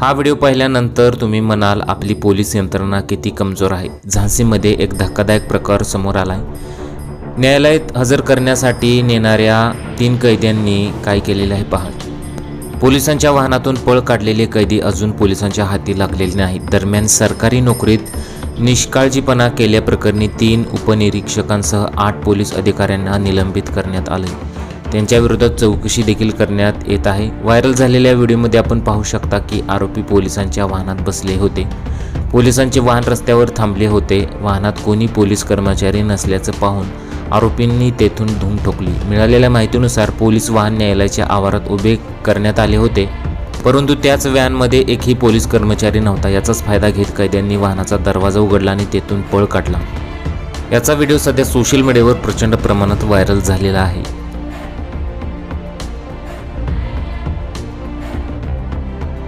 हा व्हिडिओ पाहिल्यानंतर तुम्ही म्हणाल आपली पोलीस यंत्रणा किती कमजोर आहे. झांसीमध्ये एक धक्कादायक प्रकार समोर आलाय. न्यायालयात हजर करण्यासाठी नेणाऱ्या तीन कैद्यांनी काय केलेलं आहे पहा. पोलिसांच्या वाहनातून पळ काढलेले कैदी अजून पोलिसांच्या हाती लागलेले नाहीत. दरम्यान सरकारी नोकरीत निष्काळजीपणा केल्याप्रकरणी तीन उपनिरीक्षकांसह आठ पोलीस अधिकाऱ्यांना निलंबित करण्यात आले त्यांच्याविरोधात चौकशी देखील करण्यात येत आहे. व्हायरल झालेल्या व्हिडिओमध्ये आपण पाहू शकता की आरोपी पोलिसांच्या वाहनात बसले होते. पोलिसांचे वाहन रस्त्यावर थांबले होते. वाहनात कोणी पोलीस कर्मचारी नसल्याचं पाहून आरोपींनी तेथून धूम ठोकली. मिळालेल्या माहितीनुसार पोलीस वाहन न्यायालयाच्या आवारात उभे करण्यात आले होते. परंतु त्याच व्हॅनमध्ये एकही पोलीस कर्मचारी नव्हता. याचाच फायदा घेत कैद्यांनी वाहनाचा दरवाजा उघडला आणि तेथून पळ काढला. याचा व्हिडिओ सध्या सोशल मीडियावर प्रचंड प्रमाणात व्हायरल झालेला आहे.